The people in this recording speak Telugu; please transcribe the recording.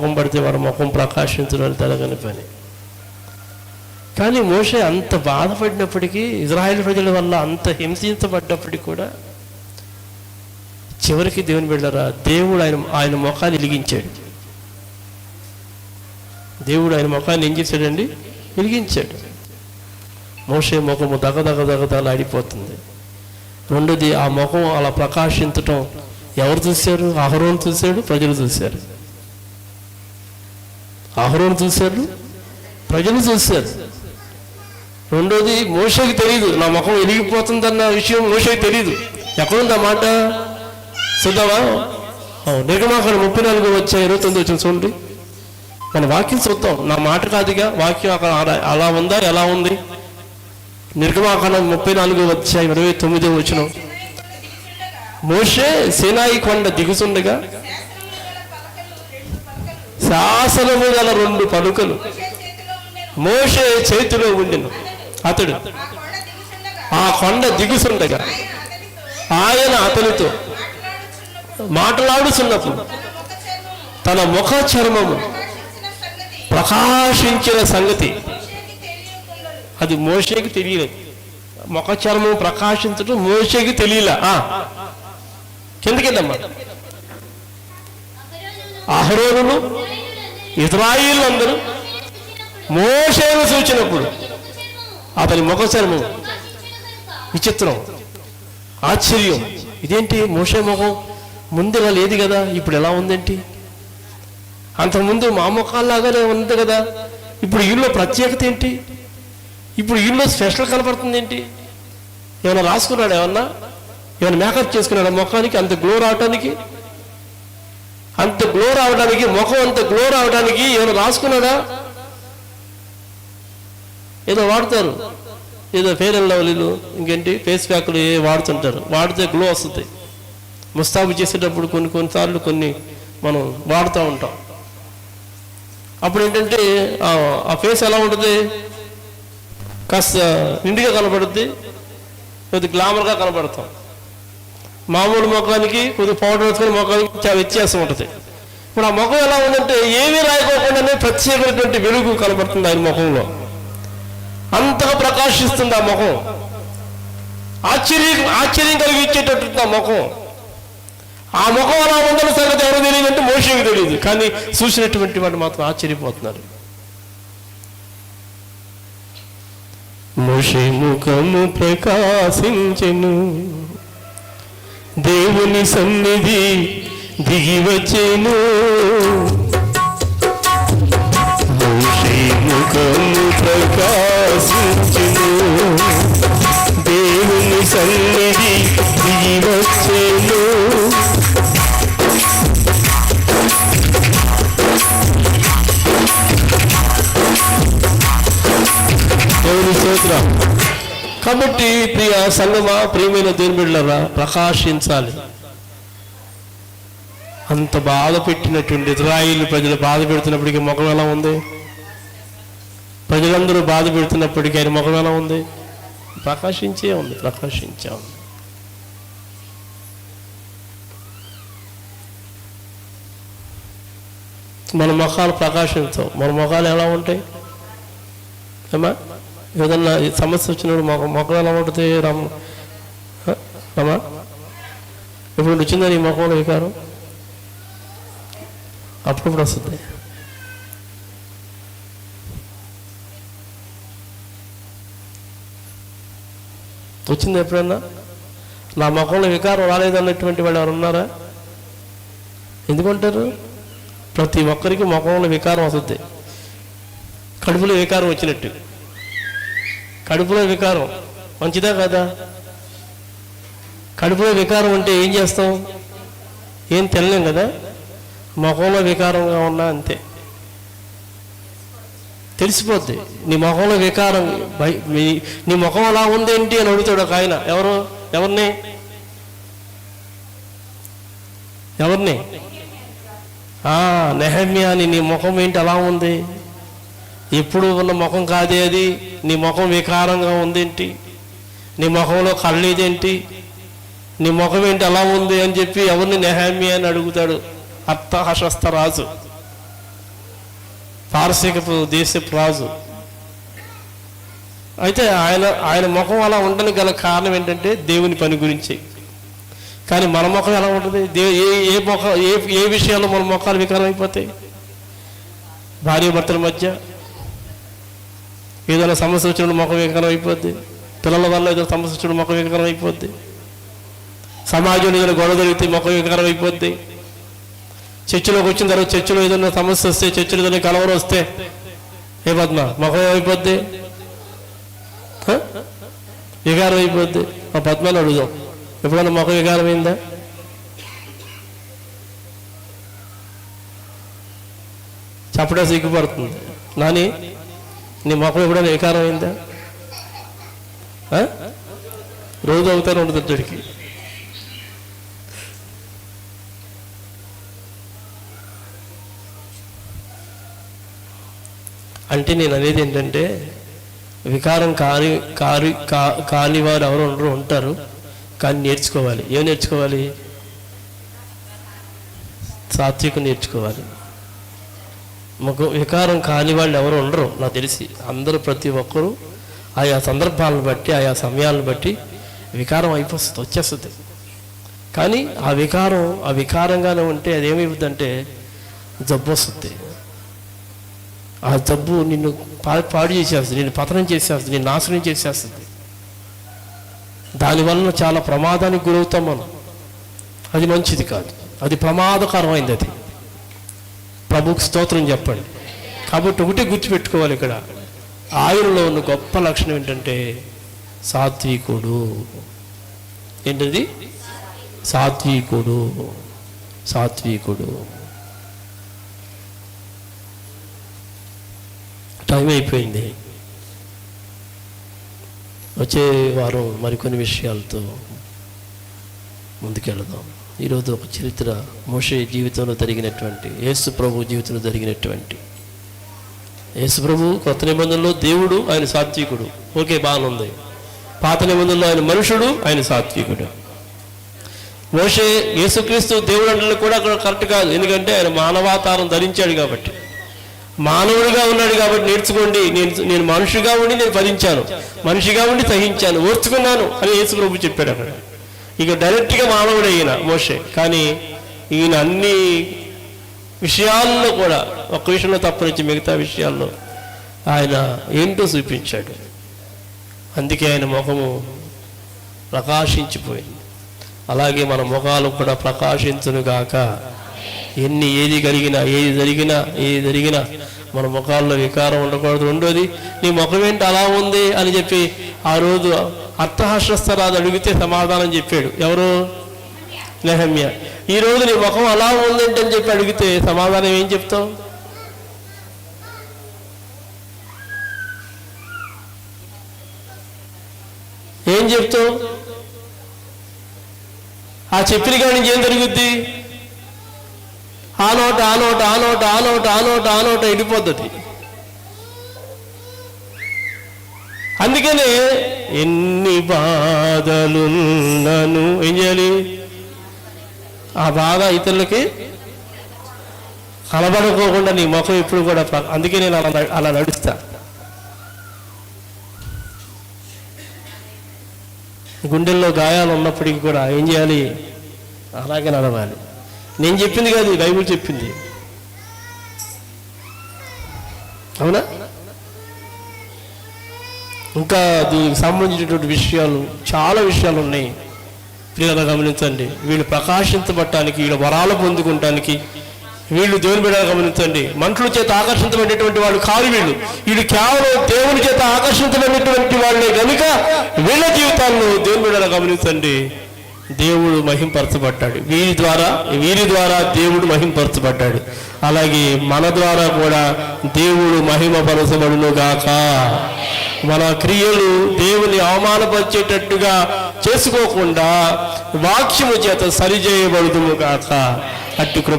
ముఖం పడితే వారి ముఖం ప్రకాశించడం తెలగని పని కానీ మోషే అంత బాధపడినప్పటికీ ఇజ్రాయెల్ ప్రజల వల్ల అంత హింసించబడ్డప్పటికీ కూడా చివరికి దేవుని బిడ్డరా దేవుడు ఆయన ఆయన ముఖాన్ని వెలిగించాడు. దేవుడు ఆయన ముఖాన్ని ఏం చేశాడండి? వెలిగించాడు. మోసే ముఖము దగ దగ ఆడిపోతుంది. రెండోది ఆ ముఖం అలా ప్రకాశించటం ఎవరు చూశారు? అహరోను చూశాడు ప్రజలు చూశారు. అహరోను చూశారు ప్రజలు చూశారు. రెండోది మోషకి తెలియదు నా ముఖం ఎరిగిపోతుందన్న విషయం మోషకి తెలియదు ఎక్కడుంది ఆ మాట? చూద్దామా? నిర్గమాకాలు ముప్పై నాలుగు వచ్చాయి ఇరవై తొమ్మిది వచ్చిన చూడండి. మన వాక్యం చూద్దాం. నా మాట కాదుగా వాక్యం అక్కడ అలా- అలా ఉందా ఎలా ఉంది? నిర్గమాకాండం ముప్పై నాలుగు వచ్చాయి ఇరవై తొమ్మిది వచ్చిన. మోషే సేనాయి కొండ దిగుతుండగా శాసనము గల రెండు పలుకలు. మోషే చేతిలో ఉండిను. అతడు ఆ కొండ దిగుసుండగా ఆయన అతనితో మాట్లాడుచున్నప్పుడు తన ముఖ చర్మము ప్రకాశించిన సంగతి. అది మోషేకి తెలియలేదు ముఖ చర్మం ప్రకాశించడం మోషేకి తెలియలే. ఆ. కిందకిందమ్మా అహరోనులు ఇజ్రాయిల్ అందరూ మోషేను చూచినప్పుడు అతని ముఖ చర్మం విచిత్రం ఆశ్చర్యం. ఇదేంటి? మోషే ముఖం ముందు ఇలా లేదు కదా? ఇప్పుడు ఎలా ఉందేంటి? అంతకుముందు మా ముఖాల్లాగానే ఉంది కదా? ఇప్పుడు వీళ్ళలో ప్రత్యేకత ఏంటి? ఇప్పుడు వీళ్ళలో స్పెషల్ కనపడుతుంది ఏంటి ఏమైనా రాసుకున్నాడు ఏమన్నా? ఏమైనా మేకప్ చేసుకున్నాడు? ముఖానికి అంత గ్లో రావటానికి? అంత గ్లో రావడానికి ముఖం అంత గ్లో రావడానికి ఏమైనా రాసుకున్నాడా? ఏదో వాడతారు. ఏదో ఫేర్ అండ్ లవ్లీలు ఇంకేంటి? ఫేస్ ప్యాక్లు ఏ వాడుతుంటారు. వాడితే గ్లో వస్తుంది. ముస్తాబు చేసేటప్పుడు కొన్ని కొన్నిసార్లు కొన్ని మనం వాడుతూ ఉంటాం. అప్పుడు ఏంటంటే ఆ- ఫేస్ ఎలా ఉంటుంది? కాస్త నిండుగా కనబడుద్ది. కొద్ది గ్లామర్గా కనబడతాం. మామూలు ముఖానికి కొద్ది పౌడర్ వేసుకుని ముఖానికి చాలా వ్యత్యాసం ఉంటుంది. ఇప్పుడు ఆ ముఖం ఎలా ఉందంటే ఏమీ రాయకోకుండానే ప్రత్యేకమైనటువంటి వెలుగు కనబడుతుంది ఆయన ముఖంలో. అంతగా ప్రకాశిస్తుంది ఆ ముఖం. ఆశ్చర్యం ఆశ్చర్యం కలిగించేటట్టు ఆ ముఖం. ఆ ముఖం అలా ఉందన్న సంగతి ఎవరు తెలియదంటే మోషకి తెలియదు. కానీ చూసినటువంటి వాడు మాత్రం ఆశ్చర్యపోతున్నారు. మోషి ముఖము ప్రకాశించెను. దేవుని సన్నిధి దిగి వచ్చేను ముఖము ప్రకాశించెను. దేవుని సన్నిధి దిగి వచ్చేను దేవుని స్తోత్రం. కాబట్టి ప్రియ సంగమా ప్రియమైన దేవుని ప్రకాశించాలి. అంత బాధ పెట్టినటువంటి ఇజ్రాయిల్ ప్రజలు బాధ పెడుతున్నప్పటికీ ముఖం ఎలా ఉంది? ప్రజలందరూ బాధ పెడుతున్నప్పటికీ ఆయన ముఖం ఎలా ఉంది? ప్రకాశించే ఉంది ప్రకాశించే ఉంది. మన ముఖాలు ప్రకాశించవు. మన ముఖాలు ఎలా ఉంటాయి? ఏమా ఏదన్నా సమస్య వచ్చినప్పుడు మొక్క మొక్కలు అలవాటు ఉంటుంది రమ్మ హ? ఇప్పుడు వచ్చిందా నీ మొక్కలో వికారం? అప్పుడప్పుడు వస్తుంది. వచ్చింది ఎప్పుడన్నా? నా ముఖంలో వికారం రాలేదన్నటువంటి వాళ్ళు ఎవరు ఉన్నారా? ఎందుకంటారు? ప్రతి ఒక్కరికి ముఖంలో వికారం వస్తుంది. కడుపులో వికారం వచ్చినట్టు. కడుపులో వికారం. మంచిదా కదా? కడుపులో వికారం ఉంటే ఏం చేస్తాం? ఏం తినలేం కదా? ముఖంలో వికారంగా ఉన్నా అంతే. తెలిసిపోద్ది. నీ ముఖంలో వికారం నీ ముఖం అలా ఉంది ఏంటి అని అడుగుతాడు ఒక ఆయన. ఎవరు? ఎవరిని? ఎవరిని? నెహమ్యా అని నీ ముఖం ఏంటి అలా ఉంది? ఎప్పుడు ఉన్న ముఖం కాదే అది? నీ ముఖం వికారంగా ఉందేంటి? నీ ముఖంలో కళ్ళేదేంటి? నీ ముఖం ఏంటి అలా ఉంది అని చెప్పి ఎవరిని నెహామి అని అడుగుతాడు? అర్థహశస్త రాజు. పారసీకపు దేశపు రాజు. అయితే ఆయన ఆయన ముఖం అలా ఉండడానికి గల కారణం ఏంటంటే దేవుని పని గురించి. కానీ మన ముఖం ఎలా ఉంటుంది? దే ఏ ఏ ముఖం ఏ ఏ విషయాల్లో మన ముఖాలు వికారం అయిపోతాయి భార్య భర్తల మధ్య ఏదైనా సమస్య వచ్చినప్పుడు ముఖం వికారం అయిపోద్ది. పిల్లల వల్ల ఏదైనా సమస్య వచ్చినప్పుడు ముఖం వికారం అయిపోద్ది. సమాజంలో ఏదైనా గొడవ జరిగితే ముఖం వికారం అయిపోద్ది. చర్చిలోకి వచ్చిన తర్వాత చర్చిలో ఏదైనా సమస్య వస్తే చర్చిలో ఏదైనా కలవరం వస్తే ఏ పద్మ? ముఖం అయిపోద్ది. వికారం అయిపోద్ది. మా పద్మని అడుగుదాం. ఎప్పుడన్నా ముఖం వికారమైందా అయిందా? చెప్పడం సిగ్గుపడుతుంది. నాని నీ మొక్కలు ఎప్పుడైనా వికారం అయిందా రోజు అవుతానే ఉండదు అతడికి అంటే నేను అనేది ఏంటంటే వికారం కాని కారి కా- కాని వారు ఎవరు ఉండరు ఉంటారు కానీ నేర్చుకోవాలి. ఏం నేర్చుకోవాలి? సాత్వికం నేర్చుకోవాలి. మాకు వికారం కాని వాళ్ళు ఎవరు ఉండరు నాకు తెలిసి. అందరూ ప్రతి ఒక్కరూ ఆయా సందర్భాలను బట్టి ఆయా సమయాలను బట్టి వికారం అయిపోతుంది వచ్చేస్తుంది. కానీ ఆ వికారం ఆ వికారంగానే ఉంటే అదేమైపోతుందంటే జబ్బు వస్తుంది. ఆ జబ్బు నిన్ను పా- పాడు చేసేస్తుంది నిన్ను పతనం చేసేస్తుంది నిన్ను నాశనం చేసేస్తుంది. దానివల్ల చాలా ప్రమాదానికి గురవుతాం మనం. అది మంచిది కాదు. అది ప్రమాదకరమైంది అది. ప్రభుకి స్తోత్రం చెప్పండి. కాబట్టి ఒకటే గుర్తుపెట్టుకోవాలి ఇక్కడ. ఆయనలో ఉన్న గొప్ప లక్షణం ఏంటంటే సాత్వికుడు. ఏంటది? సాత్వికుడు. సాత్వికుడు. టైం అయిపోయింది. వచ్చే వారం మరికొన్ని విషయాలతో ముందుకెళదాం. ఈరోజు ఒక చరిత్ర మోషే జీవితంలో జరిగినటువంటి యేసు ప్రభు జీవితంలో జరిగినటువంటి. యేసు ప్రభు కొత్త నిబంధనలో దేవుడు ఆయన సాత్వికుడు. ఓకే బాగుంది. పాత నిబంధనలో ఆయన మనుషుడు ఆయన సాత్వికుడు. మోషే యేసుక్రీస్తు దేవుడు అంటే కూడా అక్కడ కరెక్ట్ కాదు. ఎందుకంటే ఆయన మానవాతారం ధరించాడు కాబట్టి. మానవుడిగా ఉన్నాడు కాబట్టి నేర్చుకోండి. నేను నేను మనుషుగా ఉండి నేను భరించాను మనిషిగా ఉండి సహించాను. ఓర్చుకున్నాను అని యేసు ప్రభు చెప్పాడు అక్కడ. ఇక డైరెక్ట్గా మానవుడు ఈయన మోషే. కానీ ఈయన అన్ని విషయాల్లో కూడా ఒక విషయంలో తప్పనిచ్చి మిగతా విషయాల్లో ఆయన ఏంటో చూపించాడు. అందుకే ఆయన ముఖము ప్రకాశించిపోయింది. అలాగే మన ముఖాలు కూడా ప్రకాశించునుగాక ఎన్ని ఏది కలిగినా ఏది జరిగినా ఏది జరిగినా మన ముఖాల్లో వికారం ఉండకూడదు. రెండోది నీ ముఖం ఏంటి అలా ఉంది అని చెప్పి ఆ రోజు అర్థహస్రస్తరాలు అడిగితే సమాధానం చెప్పాడు. ఎవరు? నెహమ్య. ఈ రోజు నీ ముఖం అలా ఉందంటే అని చెప్పి అడిగితే సమాధానం ఏం చెప్తావు? ఏం చెప్తావు? ఆ చెప్పిన కాడి నుంచి ఏం జరుగుద్ది? ఆ నోట ఆ నోట ఆ నోట ఆ నోట ఆ నోట ఆ నోట వెళ్ళిపోతుంది అందుకనే ఎన్ని బాధలున్నను ఏం చేయాలి ఆ బాధ ఇతరులకి కలబడుకోకుండా నీ ముఖం ఎప్పుడు కూడా అందుకే నేను అలా అలా నడుస్తా. గుండెల్లో గాయాలు ఉన్నప్పటికీ కూడా ఏం చేయాలి? అలాగే నడవాలి. నేను చెప్పింది కాదు బైబుల్ చెప్పింది. అవునా? ఇంకా దీనికి సంబంధించినటువంటి విషయాలు చాలా విషయాలు ఉన్నాయి. ప్రియుల గమనించండి. వీళ్ళు ప్రకాశించబట్టానికి వీళ్ళు వరాలు పొందుకుంటానికి వీళ్ళు దేవుని బిడ్డ గమనించండి. మనుషుల చేత ఆకర్షించబడినటువంటి వాళ్ళు కాదు వీళ్ళు. వీళ్ళు కేవలం దేవుని చేత ఆకర్షించబడినటువంటి వాళ్ళే కనుక వీళ్ళ జీవితాలను దేవుని బిడ్డ గమనించండి. దేవుడు మహింపరచబడ్డాడు. వీరి ద్వారా వీరి ద్వారా దేవుడు మహింపరచబడ్డాడు. అలాగే మన ద్వారా కూడా దేవుడు మహిమపరచబడును గాక మన క్రియలు దేవుని అవమానపరిచేటట్టుగా చేసుకోకుండా వాక్యము చేత సరిచేయబడుదుము గాక అట్టి కృప